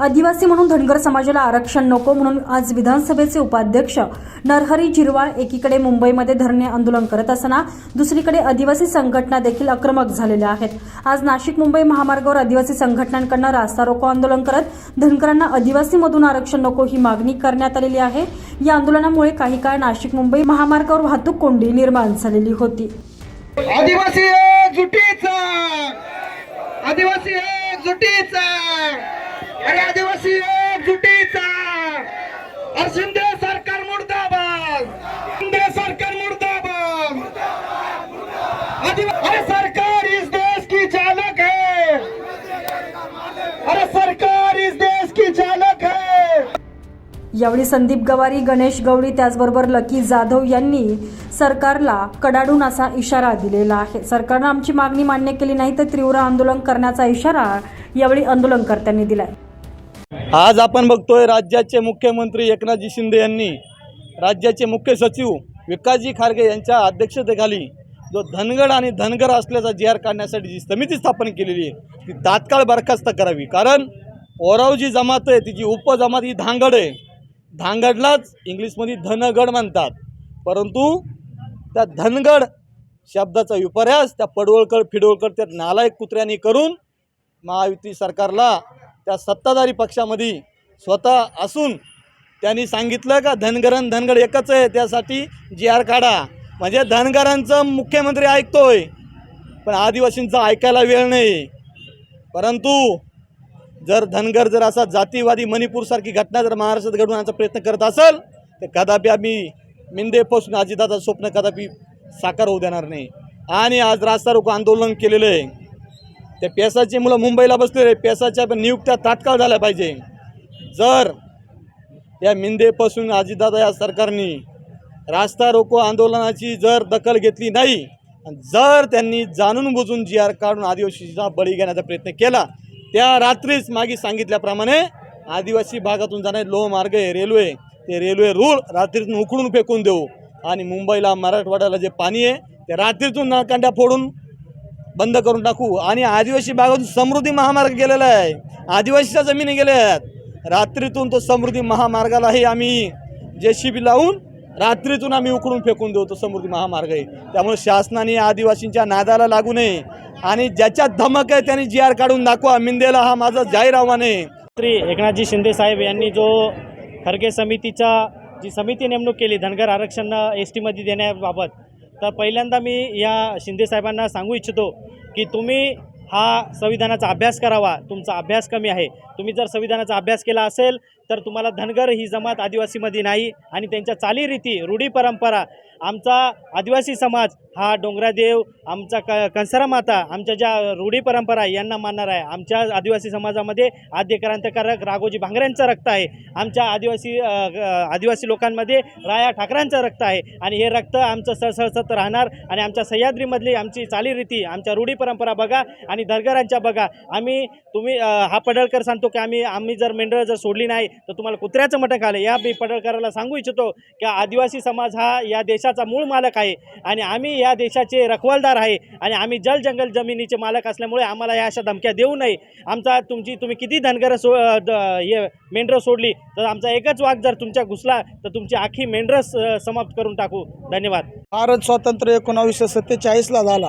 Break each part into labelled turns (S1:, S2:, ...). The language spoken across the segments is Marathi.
S1: आदिवासी म्हणून धनगर समाजाला आरक्षण नको म्हणून आज विधानसभेचे उपाध्यक्ष नरहरी झिरवाळ एकीकडे मुंबईमध्ये धरणे आंदोलन करत असताना दुसरीकडे आदिवासी संघटना देखील आक्रमक झालेल्या आहेत. आज नाशिक मुंबई महामार्गावर आदिवासी संघटनांकडनं रास्ता रोको आंदोलन करत धनगरांना आदिवासीमधून आरक्षण नको ही मागणी करण्यात आलेली आहे. या आंदोलनामुळे काही काळ नाशिक मुंबई महामार्गावर वाहतूक कोंडी निर्माण झालेली होती.
S2: आदिवासी आदिवासी अरे आदिवासी एकजुटीचा. अरे शिंदे सरकार मुर्दाबाद. शिंदे सरकार मुर्दाबाद. अरे सरकार इस देश की चालक है. अरे सरकार इस देश की चालक है.
S1: यावेळी संदीप गवारी गणेश गवळी त्याचबरोबर लकी जाधव यांनी सरकारला कडाडून असा इशारा दिलेला आहे. सरकारनं आमची मागणी मान्य केली नाही तर तीव्र आंदोलन करण्याचा इशारा यावेळी आंदोलनकर्त्यांनी दिलाय.
S3: आज आपण बघतोय राज्याचे मुख्यमंत्री एकनाथजी शिंदे यांनी राज्याचे मुख्य सचिव विकासजी खारगे यांच्या अध्यक्षतेखाली जो धनगड आणि धनगर असल्याचा जी आर काढण्यासाठी जी समिती स्थापन केलेली आहे ती तात्काळ बरखास्त करावी. कारण ओराव जी जमात आहे तिची उपजमात ही धांगड आहे. धांगडलाच इंग्लिशमध्ये धनगड म्हणतात. परंतु त्या धनगड शब्दाचा विपर्यास त्या पडवळकर फिडवळकर त्या नालायक कुत्र्यांनी करून महायुती सरकारला त्या सत्ताधारी पक्षामध्ये स्वतः असून त्यांनी सांगितलं का धनगरन धनगड एकच आहे त्यासाठी जी आर काढा. म्हणजे धनगरांचं मुख्यमंत्री ऐकतोय पण आदिवासींचा ऐकायला वेळ नाही. परंतु जर धनगर जर असा जातीवादी मणिपूरसारखी घटना जर महाराष्ट्रात घडवण्याचा प्रयत्न करत असेल तर कदापि आम्ही मिंदेपासून अजितदादा स्वप्न कदापि साकार होऊ देणार नाही. आणि आज रास्ता रोको आंदोलन केलेलं आहे. त्या पेसाची मुलं मुंबईला बसलेले पेसाच्या पण नियुक्त्या तात्काळ झाल्या पाहिजे. जर या मिंदेपासून आजीदादा या सरकारने रास्ता रोको आंदोलनाची जर दखल घेतली नाही आणि जर त्यांनी जाणून बुजून जी आर काढून आदिवासीचा बळी घेण्याचा प्रयत्न केला त्या रात्रीच मागे सांगितल्याप्रमाणे आदिवासी भागातून जाणारे लोहमार्ग आहे रेल्वे ते रेल्वे रूळ रात्रीतून उकडून फेकून देऊ. आणि मुंबईला मराठवाड्याला जे पाणी आहे ते रात्रीतून नळकांड्या फोडून बंद करून टाकू. आणि आदिवासी भागातून समृद्धी महामार्ग गेलेला आहे. आदिवासीच्या जमिनी गेल्या आहेत रात्रीतून तो समृद्धी महामार्गालाही आम्ही जे सी बी लावून रात्रीतून आम्ही उकडून फेकून देऊ तो समृद्धी महामार्ग आहे. त्यामुळे शासनाने आदिवासींच्या नादाला लागू नये. आणि ज्याच्यात धमक आहे त्यांनी जी आर काढून दाखवा. मिंदेला हा माझा जाहीर आव्हान आहे
S4: श्री एकनाथजी शिंदे साहेब यांनी जो खरगे समितीचा जी समिती नेमणूक केली धनगर आरक्षण एस टीमध्ये देण्याबाबत तर पहिल्यांदा मी या शिंदे साहेबांना सांगू इच्छितो की तुम्ही हा संविधानाचा अभ्यास करावा. तुमचा अभ्यास कमी आहे. तुम्ही जर संविधानाचा अभ्यास केला असेल तर तुम्हाला धनगर ही जमात आदिवासीमध्ये नाही आणि त्यांच्या चालीरीती रूढी परंपरा आमचा आदिवासी समाज हा डोंगरादेव आमचा क कंसरा माता आमच्या ज्या रूढी परंपरा आहे, यांना मानणार आहे. आमच्या आदिवासी समाजामध्ये आद्य क्रांतिकारक राघोजी भांगऱ्यांचं रक्त आहे. आमच्या आदिवासी आदिवासी लोकांमध्ये राया ठाकरांचं रक्त आहे. आणि हे रक्त आमचं सळसळसत राहणार आणि आमच्या सह्याद्रीमधली आमची चालीरीती आमच्या रूढी परंपरा बघा आणि धनगरांच्या बघा. आम्ही तुम्ही हा पडळकर सांगतो की आम्ही आम्ही जर मेंढरं जर सोडली नाही तर तुम्हाला कुत्र्याचं मटक आलं या मी पडळकराला सांगू इच्छितो की आदिवासी समाज हा या देशाचा मूळ मालक आहे आणि आम्ही या देशाचे रखवालदार आहे आणि आम्ही जल जंगल जमिनीचे मालक असल्यामुळे आम्हाला या अशा धमक्या देऊ नये. आमचा तुमची तुम्ही किती धनगरं सो हे मेंढरं सोडली तर आमचा एकच वाघ जर तुमच्या घुसला तर तुमची आखी मेंढरं स- समाप्त करून टाकू. धन्यवाद.
S2: भारत स्वातंत्र्य एकोणावीसशे सत्तेचाळीसला झाला.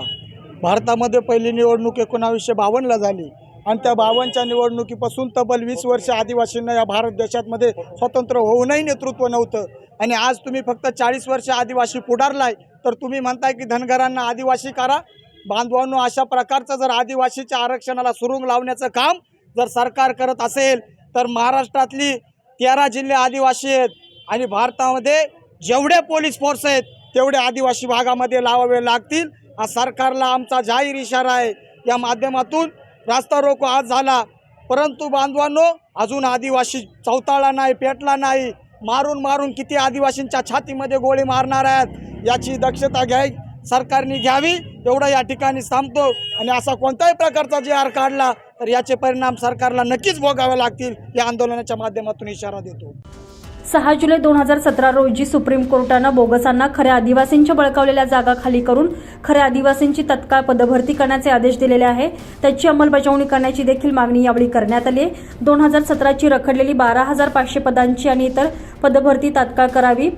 S2: भारतामध्ये पहिली निवडणूक एकोणावीसशे बावन्नला झाली. आणि त्या बावनच्या निवडणुकीपासून तब्बल वीस वर्ष आदिवासींना या भारत देशातमध्ये स्वतंत्र होऊनही नेतृत्व नव्हतं. आणि आज तुम्ही फक्त चाळीस वर्ष आदिवासी पुढारलाय तर तुम्ही म्हणताय की धनगरांना आदिवासी करा. बांधवांनो अशा प्रकारचं जर आदिवासीच्या आरक्षणाला सुरुंग लावण्याचं काम जर सरकार करत असेल तर महाराष्ट्रातली तेरा जिल्हे आदिवासी आहेत आणि भारतामध्ये जेवढे पोलीस फोर्स आहेत तेवढे आदिवासी भागामध्ये लावावे लागतील. हा सरकारला आमचा जाहीर इशारा आहे. या माध्यमातून रास्ता रोको आज झाला. परंतु बांधवांनो अजून आदिवासी चौताळा नाही पेटला नाही. मारून मारून किती आदिवासींच्या छातीमध्ये गोळी मारणार आहेत याची दक्षता घ्याय सरकारने घ्यावी एवढं या ठिकाणी सांगतो. आणि असा कोणताही प्रकारचा जे आर काढला तर याचे परिणाम सरकारला नक्कीच भोगावे लागतील. या आंदोलनाच्या माध्यमातून इशारा देतो.
S1: सहा जुलै दोन हजार सतरा रोजी सुप्रीम कोर्टानं बोगसांना खऱ्या आदिवासींच्या बळकावलेल्या जागा खाली करून खऱ्या आदिवासींची तत्काळ पदभरती करण्याचे आदेश दिलेले आहे. त्याची अंमलबजावणी करण्याची देखील मागणी यावेळी करण्यात आली आहे. दोन हजार सतराची रखडलेली बारा हजार पाचशे पदांची आणि इतर पदभरती तात्काळ करावी.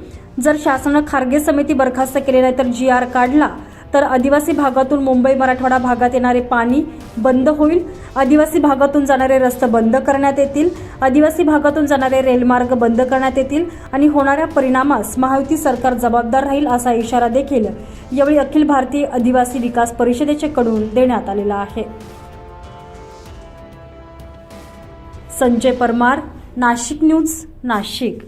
S1: जर शासनानं खारगे समिती बरखास्त केली नाही तर जी आर काढला तर आदिवासी भागातून मुंबई मराठवाडा भागात येणारे पाणी बंद होईल. आदिवासी भागातून जाणारे रस्ते बंद करण्यात येतील. आदिवासी भागातून जाणारे रेलमार्ग बंद करण्यात येतील आणि होणाऱ्या परिणामास महायुती सरकार जबाबदार राहील असा इशारा देखील यावेळी अखिल भारतीय आदिवासी विकास परिषदेचे कडून देण्यात आलेला आहे. संजय परमार नाशिक न्यूज नाशिक.